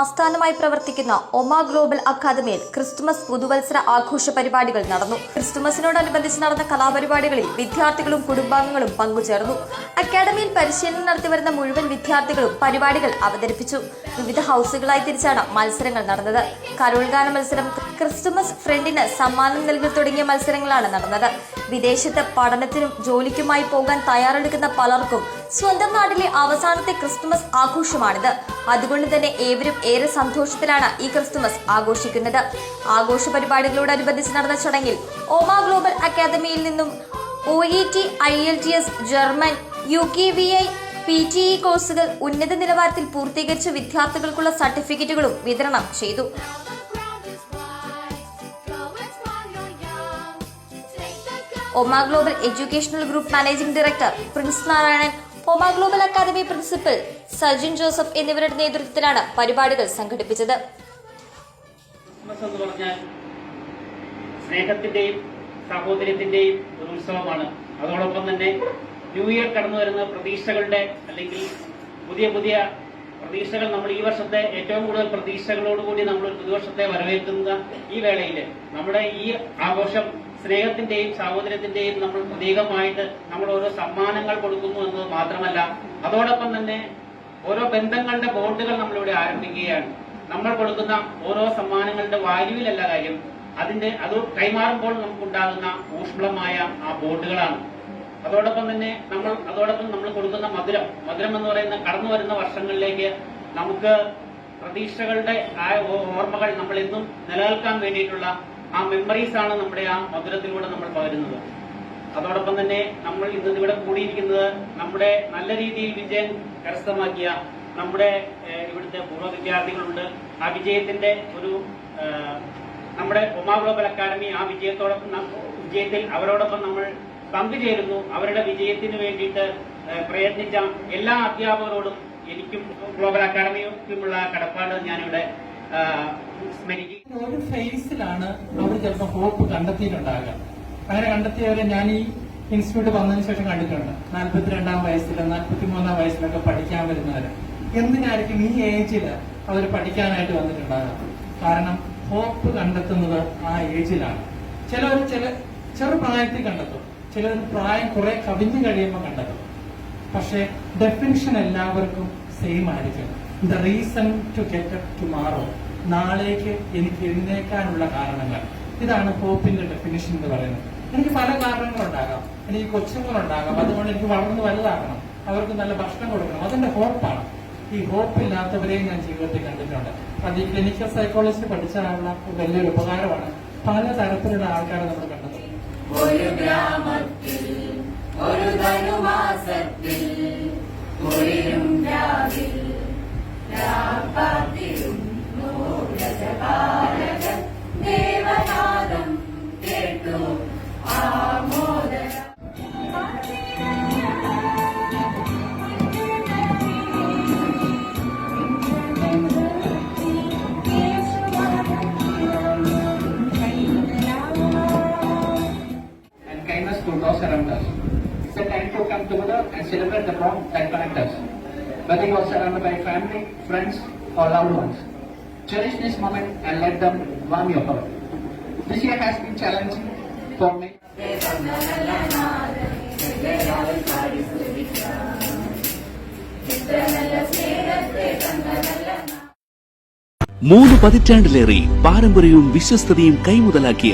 ആസ്ഥാനമായി പ്രവർത്തിക്കുന്ന ഒമ ഗ്ലോബൽ അക്കാദമിയിൽ ക്രിസ്തുമസ് പുതുവത്സര ആഘോഷ പരിപാടികൾ നടന്നു. ക്രിസ്തുമസിനോടനുബന്ധിച്ച് നടന്ന കലാപരിപാടികളിൽ വിദ്യാർത്ഥികളും കുടുംബാംഗങ്ങളും പങ്കുചേർന്നു. അക്കാദമിയിൽ പരിശീലനം നടത്തിവരുന്ന മുഴുവൻ വിദ്യാർത്ഥികളും പരിപാടികൾ അവതരിപ്പിച്ചു. വിവിധ ഹൗസുകളായി തിരിച്ചാണ് മത്സരങ്ങൾ നടന്നത്. കരോൾഗാന മത്സരം ക്രിസ്തുമസ് ഫ്രണ്ടിന് സമ്മാനം നൽകി തുടങ്ങിയ മത്സരങ്ങളാണ് നടന്നത്. വിദേശത്ത് പഠനത്തിനും ജോലിക്കുമായി പോകാൻ തയ്യാറെടുക്കുന്ന പലർക്കും സ്വന്തം നാട്ടിലെ അവസാനത്തെ ക്രിസ്തുമസ് ആഘോഷമാണിത്. അതുകൊണ്ട് തന്നെ ഏവരും ഏറെ സന്തോഷത്തിലാണ് ഈ ക്രിസ്തുമസ് ആഘോഷിക്കുന്നത്. ആഘോഷ പരിപാടികളോടനുബന്ധിച്ച് നടന്ന ചടങ്ങിൽ ഓമ ഗ്ലോബൽ അക്കാദമിയിൽ നിന്നും O E T I L T S German U K V I P T E കോഴ്സുകൾ ഉന്നത നിലവാരത്തിൽ പൂർത്തീകരിച്ച വിദ്യാർത്ഥികൾക്കുള്ള സർട്ടിഫിക്കറ്റുകളും വിതരണം ചെയ്തു. Oma global educational group managing director Prince Narayanan Oma global academy principal Sajin Joseph എന്നിവരുടെ നേതൃത്വത്തിലാണ് പരിപാടികൾ സംഘടിപ്പിച്ചത്. സ്നേഹത്തിന്റെയും സാഹോദര്യത്തിന്റെയും ഒരു ഉത്സവമാണ്. അതോടൊപ്പം തന്നെ ന്യൂ ഇയർ കടന്നു വരുന്ന പ്രതീക്ഷകളുടെ അല്ലെങ്കിൽ പുതിയ പുതിയ പ്രതീക്ഷകൾ നമ്മൾ ഈ വർഷത്തെ ഏറ്റവും കൂടുതൽ പ്രതീക്ഷകളോടുകൂടി നമ്മൾ പുതുവർഷത്തെ വരവേൽക്കുന്ന ഈ വേളയിൽ നമ്മുടെ ഈ ആഘോഷം സ്നേഹത്തിന്റെയും സാഹോദര്യത്തിന്റെയും നമ്മൾ പ്രതീകമായിട്ട് നമ്മൾ ഓരോ സമ്മാനങ്ങൾ കൊടുക്കുന്നു എന്നത് മാത്രമല്ല അതോടൊപ്പം തന്നെ ഓരോ ബന്ധങ്ങളുടെ ബോണ്ടുകൾ നമ്മളിവിടെ ആരംഭിക്കുകയാണ്. നമ്മൾ കൊടുക്കുന്ന ഓരോ സമ്മാനങ്ങളുടെ വാല്യൂവിലല്ല കാര്യം അതിന്റെ അത് കൈമാറുമ്പോൾ നമുക്കുണ്ടാകുന്ന ഊഷ്മളമായ ആ ബോണ്ടുകളാണ്. അതോടൊപ്പം തന്നെ നമ്മൾ അതോടൊപ്പം നമ്മൾ കൊടുക്കുന്ന മധുരം. മധുരം എന്ന് പറയുന്ന കടന്നു വരുന്ന വർഷങ്ങളിലേക്ക് നമുക്ക് പ്രതീക്ഷകളുടെ ആ ഓർമ്മകൾ നമ്മൾ എന്നും നിലനിൽക്കാൻ വേണ്ടിയിട്ടുള്ള ആ മെമ്മറീസ് ആണ് നമ്മുടെ ആ മധുരത്തിലൂടെ നമ്മൾ പകരുന്നത്. അതോടൊപ്പം തന്നെ നമ്മൾ ഇന്ന് ഇവിടെ കൂടിയിരിക്കുന്നത് നമ്മുടെ നല്ല രീതിയിൽ വിജയം കരസ്ഥമാക്കിയ നമ്മുടെ ഇവിടുത്തെ പൂർവ വിദ്യാർത്ഥികളുണ്ട്. ആ വിജയത്തിന്റെ ഒരു നമ്മുടെ ഒമാ ഗ്ലോബൽ അക്കാദമി ആ വിജയത്തോടൊപ്പം വിജയത്തിൽ അവരോടൊപ്പം നമ്മൾ പങ്കുചേരുന്നു. അവരുടെ വിജയത്തിന് വേണ്ടിയിട്ട് പ്രയത്നിച്ച എല്ലാ അധ്യാപകരോടും എനിക്കും ഗ്ലോബൽ അക്കാദമിക്കുമുള്ള കടപ്പാട് ഞാനിവിടെ സ്മരിക്കും ഒരു ഫേസിലാണ് അവർ ചിലപ്പോൾ ഹോപ്പ് കണ്ടെത്തിയിട്ടുണ്ടാകുക. അങ്ങനെ കണ്ടെത്തിയവരെ ഞാൻ ഈ ഇൻസ്റ്റിറ്റ്യൂട്ട് വന്നതിന് ശേഷം കണ്ടിട്ടുണ്ട്. നാൽപ്പത്തിരണ്ടാം വയസ്സിൽ നാൽപ്പത്തി മൂന്നാം വയസ്സിലൊക്കെ പഠിക്കാൻ വരുന്നവര്. എന്തിനായിരിക്കും ഈ ഏജിൽ അവർ പഠിക്കാനായിട്ട് വന്നിട്ടുണ്ടാകുക? കാരണം ഹോപ്പ് കണ്ടെത്തുന്നത് ആ ഏജിലാണ് ചിലവർ ചില ചെറുപ്രായത്തിൽ കണ്ടെത്തും. ചിലർ പ്രായം കുറെ കവിഞ്ഞു കഴിയുമ്പോൾ കണ്ടത്. പക്ഷേ ഡെഫിനിഷൻ എല്ലാവർക്കും സെയിം ആയിരിക്കും the reason to get up tomorrow നാളേക്ക് എനിക്ക് എഴുന്നേക്കാനുള്ള കാരണങ്ങൾ. ഇതാണ് ഹോപ്പിന്റെ ഡെഫിനിഷൻ എന്ന് പറയുന്നത്. എനിക്ക് പല കാരണങ്ങളുണ്ടാകാം. എനിക്ക് കൊച്ചുങ്ങളുണ്ടാകാം. അതുകൊണ്ട് എനിക്ക് വളർന്നു വലുതാകണം. അവർക്ക് നല്ല ഭക്ഷണം കൊടുക്കണം. അതെന്റെ ഹോപ്പാണ്. ഈ ഹോപ്പ് ഇല്ലാത്തവരെയും ഞാൻ ജീവിതത്തിൽ കണ്ടിട്ടുണ്ട്. അത് ഈ ക്ലിനിക്കൽ സൈക്കോളജി പഠിച്ചാലുള്ള വലിയൊരു ഉപകാരമാണ്. പല തരത്തിലുള്ള ആൾക്കാരെ നമ്മൾ കണ്ടത്. ഒരു ഗ്രാമത്തിൽ ഒരു ധനുമാസത്തിൽ കുളിരും രാവിൽ രാപ്പാത്തിരുന്നു രജപാലകൻ come together and celebrate the bond that connects us. Whether you are surrounded by family, friends, or loved ones, cherish this moment and let them warm your heart. This year has been challenging for me. മൂന്ന് പതിറ്റാണ്ടിലേറെ പാരമ്പര്യവും വിശ്വസ്തതയും കൈമുതലാക്കിയ